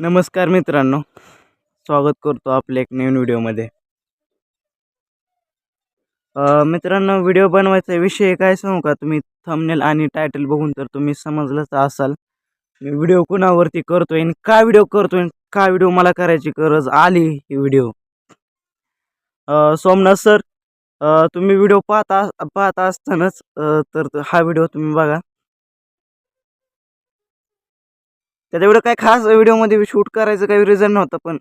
नमस्कार मित्रांनो. स्वागत करतो आपल्या एक नवीन व्हिडिओमध्ये. मित्रांनो व्हिडिओ बनवायचा विषय काय सांगू का? तुम्ही थंबनेल आणि टायटल बघून तर तुम्ही समजलंच असाल. मी व्हिडिओ कुणावरती करतोय आणि का व्हिडिओ करतोय आणि का व्हिडिओ मला करायची गरज आली ही व्हिडिओ? सोमनाथ सर तुम्ही व्हिडिओ पाहता पाहता असतानाच तर हा व्हिडिओ तुम्ही बघा. त्यात एवढं काय खास व्हिडिओमध्ये शूट करायचं काही रिझन नव्हतं पण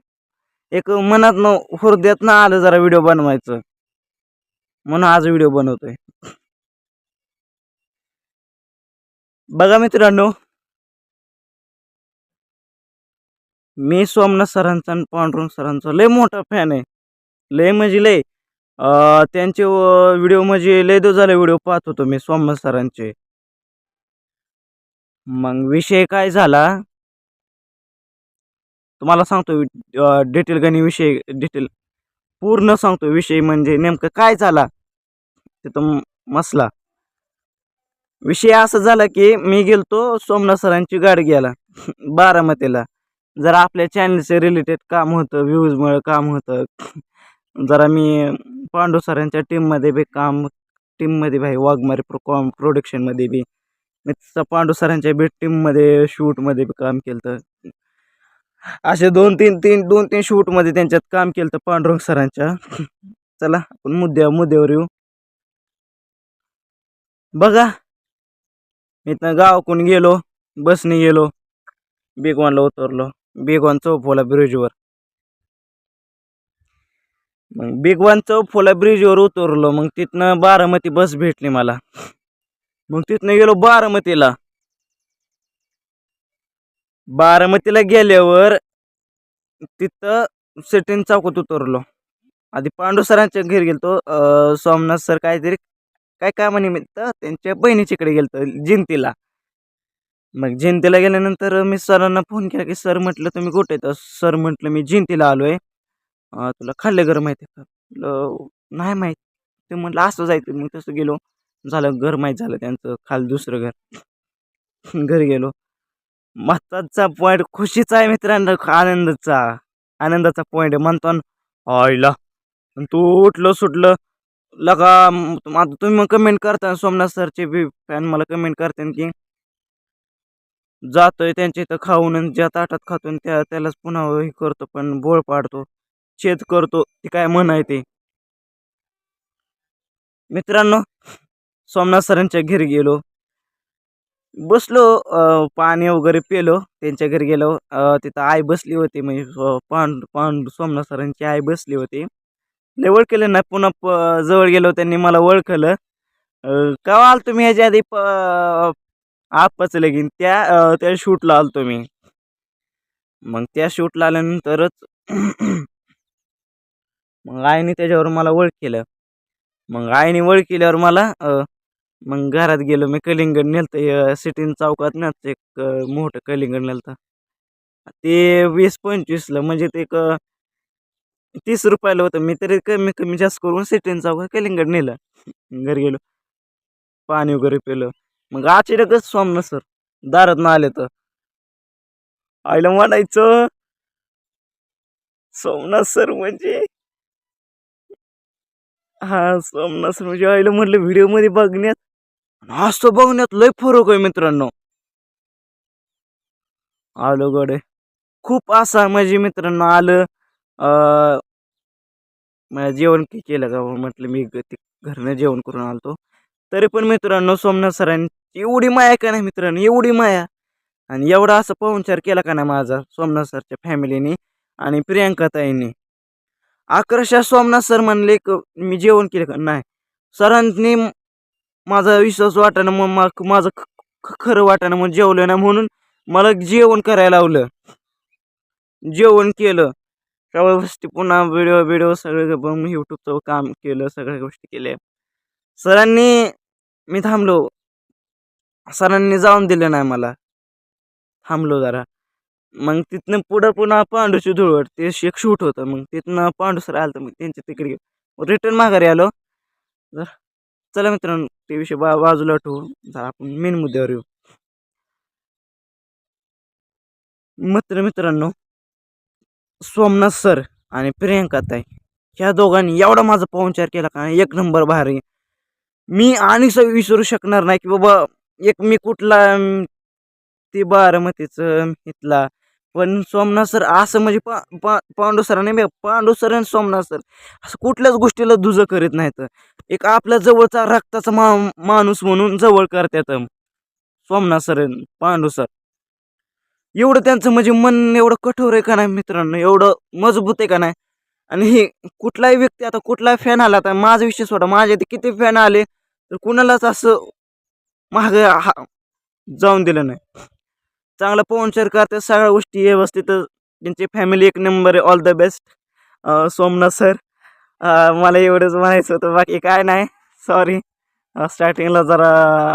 एक मनात न हृदयात ना आलं जरा व्हिडिओ बनवायचं. म्हणून आज व्हिडिओ बनवतोय. बघा मित्रांनो. मी सोमनाथ सरांचा आणि पांडुरंग सरांचा लय मोठा फॅन आहे. लय म्हणजे लय त्यांचे व्हिडिओ म्हणजे लय दो झाले व्हिडिओ पाहत होतो मी सोमनाथ सरांचे. मग विषय काय झाला? तुम्हाला सांगतो डिटेल गणी विषय डिटेल पूर्ण सांगतो. विषय म्हणजे नेमकं काय झाला? तिथं तो मसला. विषय असं झाला की मी गेलतो सोमनाथ सरांची गाडी घ्यायला बारामतीला. जरा आपल्या चॅनलचे रिलेटेड काम होतं व्ह्यूजमुळे काम होतं. जरा मी पांडू सरांच्या टीममध्ये बी काम टीममध्ये भाई वाघमारे प्रो कॉम प्रोडक्शनमध्ये बी. मी तसं पांडू सरांच्या बी टीममध्ये शूटमध्ये बी काम केलं तर असे दोन तीन तीन दोन तीन शूटमध्ये त्यांच्यात काम केलं तर पांडुरंग सरांच्या. चला आपण मुद्द्या मुद्द्यावर येऊ. बघा. इथं गावाकून गेलो बसने गेलो बेगवानला उतरलो. बेगवान चौफोला ब्रिजवर मग बेगवान चौफोला ब्रिजवर उतरलो मग तिथनं बारामती बस भेटली मला. मग तिथनं गेलो बारामतीला. बारामतीला गेल्यावर तिथं सेटिंग चौकात उतरलो. आधी पांडू सरांच्या घरी गेलतो. सोमनाथ सर काहीतरी काय कामानिमित्त त्यांच्या बहिणीच्याकडे गेलतो जिंतीला. मग जिंतीला गेल्यानंतर मी सरांना फोन केला की सर म्हटलं तुम्ही कुठे तर सर म्हटलं मी जिंतीला आलो आहे तुला खाल्लं घर माहिती आहे का? नाही माहीत. ते म्हटलं असं जायचं. मग तसं गेलो. झालं घर माहीत झालं त्यांचं. खाल दुसरं घर. घरी गेलो. महत्त्वाचा पॉईंट खुशीचा आहे मित्रांनो आनंदाचा. आनंदाचा पॉईंट आहे. म्हणतो न, आईला तू उठलं सुटलं लगा आता तुम्ही मग कमेंट करता सोमनाथ सरचे बी फॅन मला कमेंट करते की जातोय त्यांच्या इथं खाऊन आणि ज्या ताटात खातो त्या त्यालाच पुन्हा हे करतो पण बोळ पाडतो छेद करतो. ती काय म्हण आहे ते. मित्रांनो सोमनाथ सरांच्या घरी गेलो. बसलो पाणी वगैरे पेलो त्यांच्या घरी गेलो. तिथं आई बसली होती म्हणजे सो- पांड पांड सोमनाथ सरांची आई बसली होती. लय ओळखलं नाही पुन्हा प जवळ गेलो त्यांनी मला ओळखलं. अं, आलो तुम्ही ह्याच्या आधी? प आपच लगीन. त्या त्या शूटला आलो मी. मग त्या शूटला आल्यानंतरच मग आईने त्याच्यावर मला ओळख केलं. मग आईने ओळख केल्यावर मला मग घरात गेलो मी कलिंगड नेलतं. सिटीन चौकात ना ते एक मोठं कलिंगड नेलतं. ते वीस पंचवीसला म्हणजे ते एक तीस रुपयाला होतं. मी तरी कमी कमी जास्त करून सिटीन चौकात कलिंगड नेलं. घरी गेलो. पाणी वगैरे पिलं. मग अचानकच सोमनाथ सर दारात ना आले तर. आईला म्हणायचं सोमनाथ सर म्हणजे हा सोमनाथ सर म्हणजे आईला म्हटलं व्हिडिओमध्ये बघण्यात असं बघण्यात लय फरक आहे मित्रांनो. आलो गडे. खूप असा म्हणजे मित्रांनो आलं अं, जेवण के- केलं का म्हटलं मी ग- ते घरनं जेवण करून आलतो. तरी पण मित्रांनो सोमनाथ सरांची एवढी माया का नाही मित्रांनो? एवढी माया. आणि एवढा असं पाहुणचार केला का नाही माझा सोमनाथ सरच्या फॅमिलीने आणि प्रियांका ताईंनी. अकराशा सोमनाथ सर म्हणले क मी जेवण केलं का? नाही. सरांनी माझा विश्वास वाटाणं मग मा- माझं ख- ख- खरं वाटाणं मग जेवलं नाही म्हणून मला जेवण करायला लावलं. जेवण केलं. सगळ्या गोष्टी पुन्हा व्हिडिओ व्हिडिओ सगळं बघून यूट्यूबचं काम केलं सगळ्या गोष्टी केल्या. सरांनी मी थांबलो. सरांनी जाऊन दिलं नाही मला. थांबलो जरा. मग तिथनं पुढं पुन्हा पांडूची धुळवट ते एक शूट होतं. मग तिथनं पांडू सर आलं तर मग त्यांच्या तिकडे गेलो. रिटर्न माघारी आलो. जर चला मित्रांनो ते विषय बा बाजूला ठेवू जरा आपण मेन मुद्द्यावर येऊ. मित्र मित्रांनो सोमनाथ सर आणि प्रियंका ताई ह्या दोघांनी एवढा माझा पाहुणचार केला का एक नंबर भारी मी आणि स विसरू शकणार नाही की बाबा एक मी कुठला ती ते बारामतीचं इथला पण सोमनाथ सर असं म्हणजे पा पा पांडू सर नाही पांडू सर आणि सोमनाथ सर असं कुठल्याच गोष्टीला दुजं करीत नाहीत. एक आपल्या जवळचा रक्ताचा मा माणूस म्हणून जवळ करतात सोमनाथ सर पांडू सर. एवढं त्यांचं म्हणजे मन एवढं कठोर आहे का नाही मित्रांनो? एवढं मजबूत आहे का नाही? आणि हे कुठलाही व्यक्ती आता कुठलाही फॅन आला तर माझा विषय सोडा. माझ्या इथे किती फॅन आले तर कुणालाच असं महाग हा जाऊन दिलं नाही. चांगला पाहुणचार करतात सगळ्या गोष्टी व्यवस्थित त्यांची फॅमिली एक नंबर आहे all the best Somnath sir मला एवढंच म्हणायचं होतं बाकी काय नाही. सॉरी स्टार्टिंगला जरा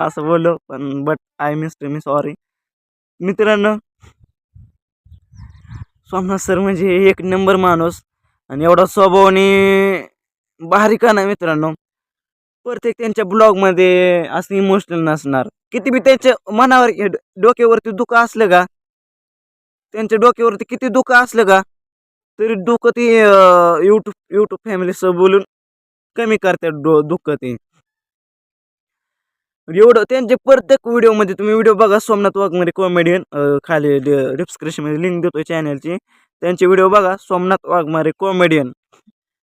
असं बोललो पण but I miss to me sorry मित्रांनो सोमनाथ सर म्हणजे एक नंबर माणूस आणि एवढा स्वभावाने भारी ना नाही मित्रांनो. प्रत्येक त्यांच्या ब्लॉगमध्ये असं इमोशनल नसणार. किती बी त्यांच्या मनावर डोक्यावरती दुःख असलं का? त्यांच्या डोक्यावरती किती दुःख असलं का? तरी दुःख ते युट्यूब यूट्यूब फॅमिलीसह बोलून कमी करतात डो दुःख ते. एवढं त्यांचे प्रत्येक व्हिडिओमध्ये तुम्ही व्हिडिओ बघा सोमनाथ वाघमारे कॉमेडियन खाली डिस्क्रिप्शनमध्ये लिंक देतो चॅनलची त्यांचे व्हिडिओ बघा सोमनाथ वाघमारे कॉमेडियन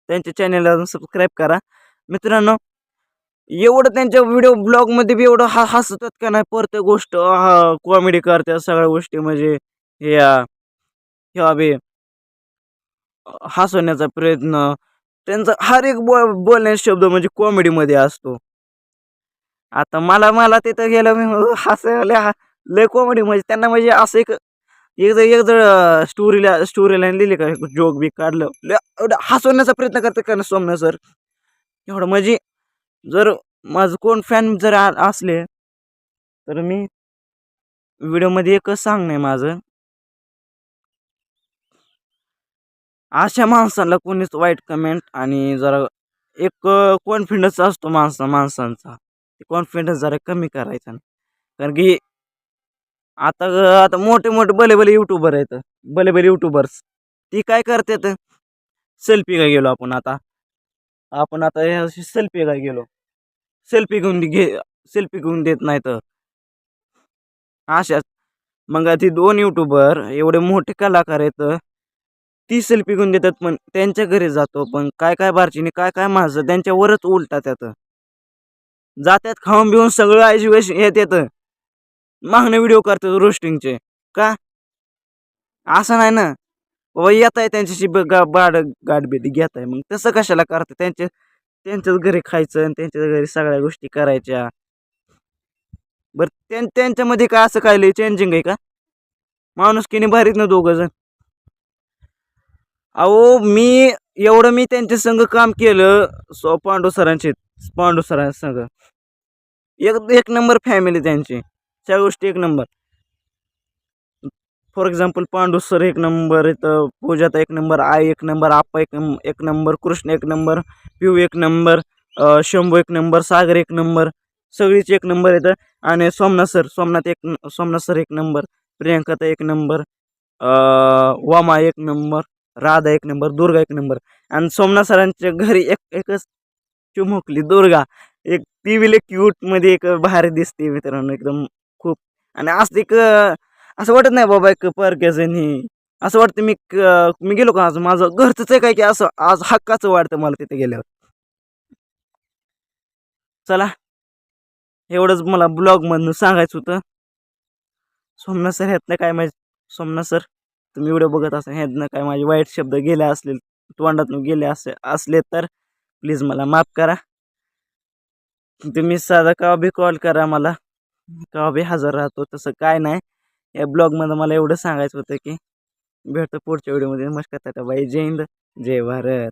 त्यांच्या चॅनलला सबस्क्राईब करा. मित्रांनो एवढं त्यांच्या व्हिडिओ ब्लॉगमध्ये बी एवढं हा हसतात का नाही? प्रत्येक गोष्ट कॉमेडी करतात सगळ्या गोष्टी म्हणजे या ह्या बी हसवण्याचा प्रयत्न. त्यांचा हर एक बो बोलण्याचा शब्द म्हणजे कॉमेडीमध्ये असतो. आता मला मला तिथं गेलं मी हसायला हा लय कॉमेडी म्हणजे त्यांना म्हणजे असं एक एकदा एकदा स्टोरीला स्टोरी लाईन लिहिली का जोक बी काढलं लय एवढं हसवण्याचा प्रयत्न करतात का ना सोमना सर एवढं म्हणजे जर माझं कोण फॅन जर आ- असले तर मी व्हिडिओमध्ये एकच सांगणं आहे माझं. अशा माणसाला कोणीच वाईट कमेंट आणि जरा एक कॉन्फिडन्स असतो माणसा माणसांचा. ते कॉन्फिडन्स जरा कमी करायचा. कारण की आता आता मोठे मोठे भले भले यूट्यूबर आहेत. भले भले यूट्यूबर्स ती काय करतात? सेल्फी काय गेलो आपण आता. आपण आता ह्या सेल्फी काय गेलो. सेल्फी घेऊन घे सेल्फी घेऊन देत नाही तर. अशाच मग ती दोन यूट्यूबर एवढे मोठे कलाकार आहेत ती सेल्फी घेऊन देतात पण त्यांच्या घरी जातो पण काय काय बारचीने काय काय माझं त्यांच्यावरच उलटा त्यात जात्यात खाऊन बिऊन सगळं आयशी वेश येत येतं मागणे व्हिडिओ करतात रोस्टिंगचे का? असं नाही ना. बाबा येत आहे त्यांच्याशी ब- गा बाड गाठभेट घेत आहे मग तसं कशाला करतं त्यांच्या त्यांच्याच घरी खायचं आणि त्यांच्याच घरी सगळ्या गोष्टी करायच्या. बरं त्यां त्यांच्यामध्ये काय असं काय लई चेंजिंग आहे का? माणूस किने भारीत ना दोघं जण. अहो मी एवढं मी त्यांच्या संग काम केलं सो पांडू सरांचे पांडू सरांच्या संग एक एक नंबर फॅमिली त्यांची. त्या गोष्टी एक number for example Pandu sir एक नंबर इथं पूजाता एक नंबर आई एक नंबर आप्पा एक नंबर एक नंबर कृष्ण एक नंबर पिऊ एक नंबर शंभू एक नंबर सागर एक नंबर सगळीच एक नंबर येतं आणि सोमनाथ सर सोमनाथ एक सोमनाथ सर एक नंबर प्रियंकाता एक नंबर वामा एक नंबर राधा एक नंबर दुर्गा एक नंबर आणि सोमनाथ सरांच्या घरी एक एकच चिमुकली दुर्गा एक ती विले क्यूटमध्ये एक भारी दिसते मित्रांनो एकदम खूप आणि असं एक असं वाटत नाही बाबा एक परक्याचं ही असं वाटतं मी क- मी गेलो का आज माझं घरचंच आहे काय की असं आज हक्काचं वाटतं मला तिथे गेल्यावर. चला. एवढंच मला ब्लॉगमधनं सांगायचं होतं. सोमनाथ सर ह्यातनं काय माझे सोमनाथ सर तुम्ही व्हिडिओ बघत असा ह्यातनं काय माझे वाईट शब्द गेले असले तोंडातून गेले असे असले तर प्लीज मला माफ करा. तुम्ही साधा का बी कॉल करा मला? का बी हजर राहतो तसं काय नाही. या ब्लॉगमध्ये मला एवढं सांगायचं होतं की भेटतो पुढच्या व्हिडिओमध्ये. नमस्कार टाटा बाई जय हिंद जय भारत.